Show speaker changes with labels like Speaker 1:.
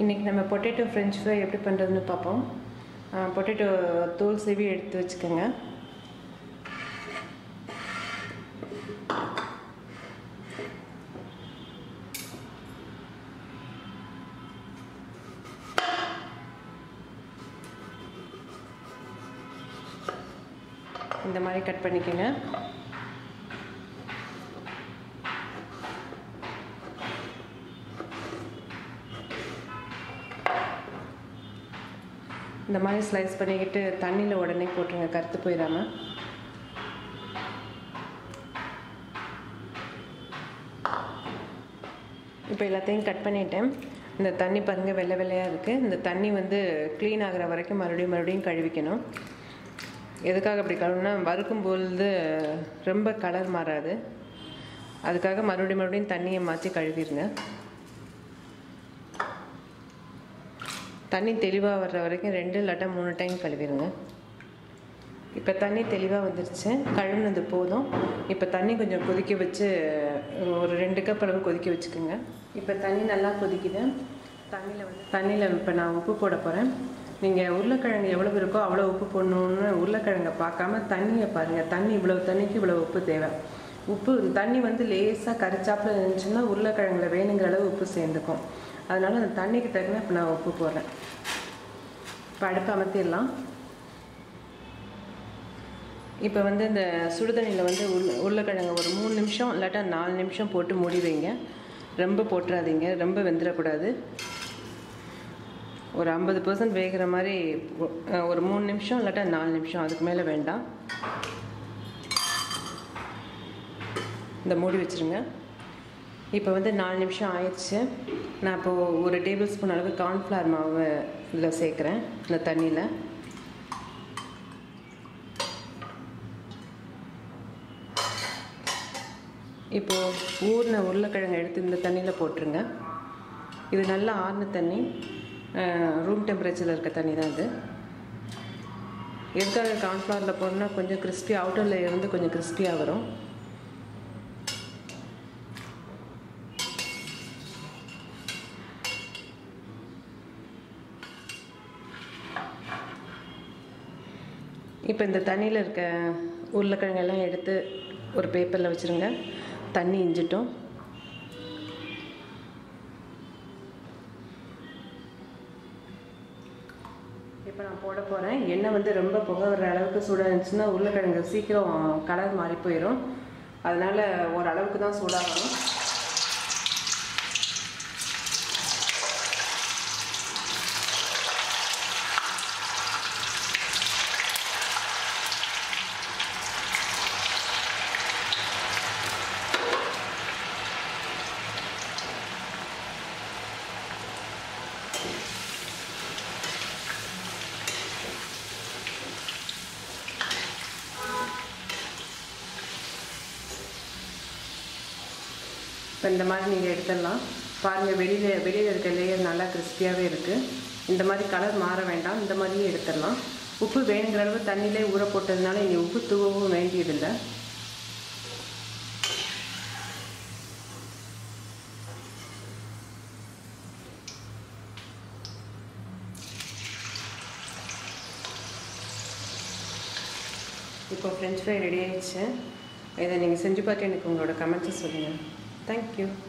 Speaker 1: இன்றைக்கி நம்ம potato French fry எப்படி பண்ணுறதுன்னு பார்ப்போம். பொட்டேட்டோ தோல் சீவி எடுத்து வச்சுக்கோங்க. இந்த மாதிரி கட் பண்ணிக்கோங்க. இந்த மாதிரி ஸ்லைஸ் பண்ணிக்கிட்டு தண்ணியில் உடனே போட்டுருங்க. கருத்து போயிடாமல் இப்போ எல்லாத்தையும் கட் பண்ணிட்டேன். இந்த தண்ணி பாருங்கள் வெள்ளை வெள்ளையாக இருக்குது இந்த தண்ணி வந்து க்ளீன் ஆகிற வரைக்கும் மறுபடியும் மறுபடியும் கழுவிக்கணும். எதுக்காக அப்படி கழுவுனா வறுக்கும் பொழுது ரொம்ப கலர் மாறாது. அதுக்காக மறுபடியும் மறுபடியும் தண்ணியை மாற்றி கழுவிடுங்க. தண்ணி தெளிவாக வர்ற வரைக்கும் ரெண்டு இல்லாட்டா மூணு டைம் கழுவிடுங்க இப்போ தண்ணி தெளிவாக வந்துருச்சு. கழுவுனது போதும். இப்போ தண்ணி கொஞ்சம் கொதிக்க வச்சு ஒரு ரெண்டு கப் அளவு கொதிக்க வச்சுக்கோங்க. இப்போ தண்ணி நல்லா கொதிக்குது. தண்ணியில் வந்து தண்ணியில் இப்போ நான் உப்பு போட போகிறேன் நீங்கள் உருளைக்கிழங்கு எவ்வளோ இருக்கோ அவ்வளோ உப்பு போடணுன்னு உருளைக்கிழங்கை பார்க்காம தண்ணியை பாருங்கள் தண்ணி இவ்வளோ தண்ணிக்கு இவ்வளோ உப்பு தேவை. உப்பு தண்ணி வந்து லேசாக கரிச்சாப்பில் இருந்துச்சுன்னா உருளைக்கிழங்குல வேணுங்கிற அளவு உப்பு சேர்ந்துக்கும். அதனால் அந்த தண்ணிக்கு தகுந்த இப்போ நான் உப்பு போடுறேன். இப்போ அடுப்பு அமர்த்திடலாம். இப்போ வந்து இந்த சுடுதண்ணியில் வந்து உருளை உருளைக்கிழங்கு ஒரு மூணு நிமிஷம் இல்லாட்டா நாலு நிமிஷம் போட்டு மூடி வைங்க. ரொம்ப போட்டுறாதீங்க ரொம்ப வெந்துடக்கூடாது. ஒரு ஐம்பது பர்சன்ட் வேகிற மாதிரி ஒரு மூணு நிமிஷம் இல்லாட்டா நாலு நிமிஷம் அதுக்கு மேலே வேண்டாம். இந்த மூடி வச்சுருங்க. இப்போ வந்து நாலு நிமிஷம் ஆயிடுச்சு. நான் இப்போது ஒரு டேபிள் ஸ்பூன் அளவு கார்ன்ஃப்ளவர் மாவு இதில் சேர்க்குறேன் இந்த தண்ணியில். இப்போது ஊறின உருளைக்கிழங்கு எடுத்து இந்த தண்ணியில் போட்டுருங்க. இது நல்லா ஆறின தண்ணி. ரூம் டெம்பரேச்சரில் இருக்க தண்ணி தான் இது. எதுக்காக கார்ன்ஃப்ளவரில் போடணும்னா கொஞ்சம் கிறிஸ்பி அவுட்டரில் இருந்து கொஞ்சம் கிறிஸ்பியாக வரும். இப்போ இந்த தண்ணியில் இருக்க உருளைக்கிழங்கெல்லாம் எடுத்து ஒரு பேப்பரில் வச்சுருங்க. தண்ணி இஞ்சிட்டோம். இப்போ நான் போட போகிறேன் எண்ணெய் வந்து ரொம்ப புகை வர்ற அளவுக்கு சூடாக இருந்துச்சுன்னா உருளைக்கிழங்கு சீக்கிரம் கலர் மாறி போயிடும் அதனால் ஓரளவுக்கு தான் சூடாகணும். இப்போ இந்த மாதிரி நீங்கள் எடுத்துடலாம். பாருங்கள் வெளியில் வெளியில் இருக்க லேயர் நல்லா கிறிஸ்பியாகவே இருக்குது இந்த மாதிரி கலர் மாற வேண்டாம். இந்த மாதிரியே எடுத்துடலாம். உப்பு வேணுங்கிற அளவு தண்ணியிலே ஊற போட்டதுனால இனி உப்பு தூவவும் வேண்டியதில்லை. இப்போ ஃப்ரெஞ்ச் ஃப்ரை ரெடி ஆயிடுச்சு. இதை நீங்கள் செஞ்சு பார்த்து எனக்கு உங்களோட கமெண்ட்ஸை சொல்லுங்கள் Thank you.